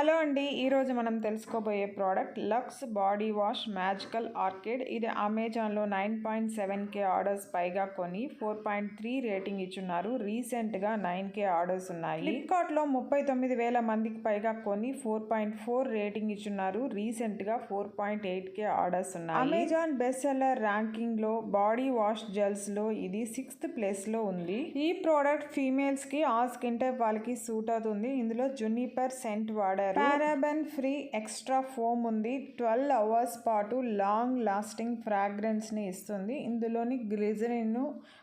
Hello అండి ఈరోజు మనం తెలుసుకోబోయే product Lux body wash magical orchid. ఇది అమెజాన్లో nine point seven K orders పైగా కొని ఫోర్ పాయింట్ త్రీ రేటింగ్ ఇచ్చున్నారు. రీసెంట్గా నైన్ కే ఆర్డర్స్ ఉన్నాయి. ఫ్లిప్కార్ట్లో ముప్పై తొమ్మిది వేల మందికి పైగా కొని ఫోర్ పాయింట్ ఫోర్ రేటింగ్ ఇచ్చున్నారు. రీసెంట్గా four point eight K orders ఉన్నాయి. అమెజాన్ బెస్ట్ సెల్లర్ ర్యాంకింగ్లో బాడీ వాష్ జెల్స్లో ఇది సిక్స్త్ ప్లేస్లో ఉంది. ఈ ప్రోడక్ట్ ఫీమేల్స్కి ఆ స్కిన్ టైప్ వాళ్ళకి సూట్ అవుతుంది. ఇందులో జునిపర్ సెంట్ వాడారు. పారాబెన్ ఫ్రీ ఎక్స్ట్రా ఫోమ్ ఉంది. ట్వెల్వ్ అవర్స్ పాటు లాంగ్ లాస్టింగ్ ఫ్రాగ్రెన్స్ని ఇస్తుంది. ఇందులోని గ్లిజరిన్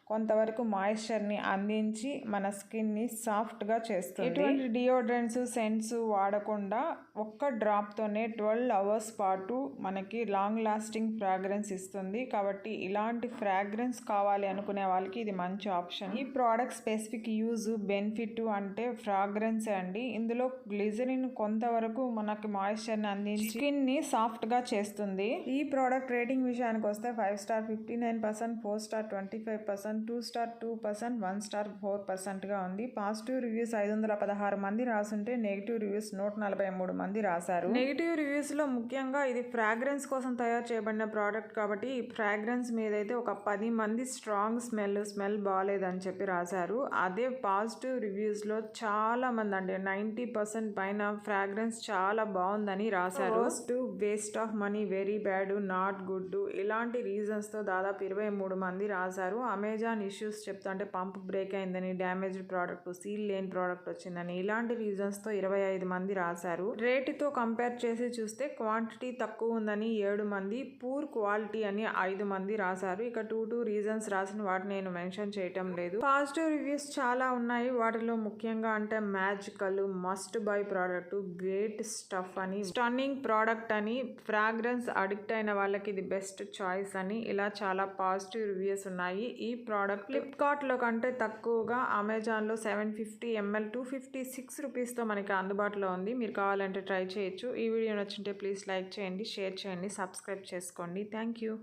కొంతవరకు మాయిశ్చర్ని అందించి మన స్కిన్ని సాఫ్ట్గా చేస్తుంది. ఎటువంటి డియోడ్రెంట్స్ సెంట్స్ వాడకుండా ఒక్క డ్రాప్ తోనే ట్వెల్వ్ అవర్స్ పాటు మనకి లాంగ్ లాస్టింగ్ ఫ్రాగ్రెన్స్ ఇస్తుంది. కాబట్టి ఇలాంటి ఫ్రాగ్రెన్స్ కావాలి అనుకునే వాళ్ళకి ఇది మంచి ఆప్షన్. ఈ ప్రోడక్ట్ స్పెసిఫిక్ యూజ్ బెనిఫిట్ అంటే ఫ్రాగ్రెన్స్ అండి? ఇందులో గ్లిజరిన్ కొంతవరకు మనకి మాయిశ్చర్ని అందించి స్కిన్ని సాఫ్ట్గా చేస్తుంది. ఈ ప్రోడక్ట్ రేటింగ్ విషయానికి వస్తే five star fifty nine percent four star twenty five percent two star two percent one star four పర్సెంట్గా ఉంది. పాజిటివ్ రివ్యూస్ ఐదు వందల పదహారు మంది రాసుంటే నెగిటివ్ రివ్యూస్ నూట నలభై మూడు మంది రాశారు. నెగిటివ్ రివ్యూస్లో ముఖ్యంగా ఇది ఫ్రాగ్రెన్స్ కోసం తయారు చేయబడిన ప్రోడక్ట్ కాబట్టి ఈ ఫ్రాగ్రెన్స్ మీద అయితే ఒక పది మంది స్ట్రాంగ్ స్మెల్ స్మెల్ బాగాలేదని చెప్పి రాశారు. అదే పాజిటివ్ రివ్యూస్లో చాలా మంది అంటే నైంటీ పర్సెంట్ పైన ఫ్రాగ్రెన్స్ చాలా బాగుందని రాశారు. First waste of money very bad not good ఇలాంటి రీజన్స్తో దాదాపు ఇరవై మూడు మంది రాశారు. అమెజాన్ ఇష్యూస్ చెప్తా అంటే పంప్ బ్రేక్ అయిందని డ్యామేజ్డ్ ప్రోడక్ట్ సీల్ లేని ప్రోడక్ట్ వచ్చిందని ఇలాంటి రీజన్స్తో ఇరవై ఐదు మంది రాశారు. రేటుతో కంపేర్ చేసి చూస్తే క్వాంటిటీ తక్కువ ఉందని ఏడు మంది పూర్ క్వాలిటీ అని ఐదు మంది రాశారు. ఇక టూ టూ రీజన్స్ రాసిన వాటిని నేను మెన్షన్ చేయటం లేదు. పాజిటివ్ రివ్యూస్ చాలా ఉన్నాయి. వాటిలో ముఖ్యంగా అంటే magical must buy product great stuff అని. స్టన్నింగ్ ప్రోడక్ట్ అని ఫ్రాగ్రెన్స్ అడిక్ట్ అయిన వాళ్ళకి ఇది బెస్ట్ చాయిస్ అని ఇలా చాలా పాజిటివ్ రివ్యూస్ ఉన్నాయి. ఈ ప్రోడక్ట్ ఫ్లిప్కార్ట్లో కంటే తక్కువగా అమెజాన్లో seven fifty ML two fifty six రూపీస్తో మనకి అందుబాటులో ఉంది. మీరు కావాలంటే ట్రై చేయొచ్చు. ఈ వీడియో నచ్చింటే ప్లీజ్ లైక్ చేయండి షేర్ చేయండి సబ్స్క్రైబ్ చేసుకోండి. Thank you.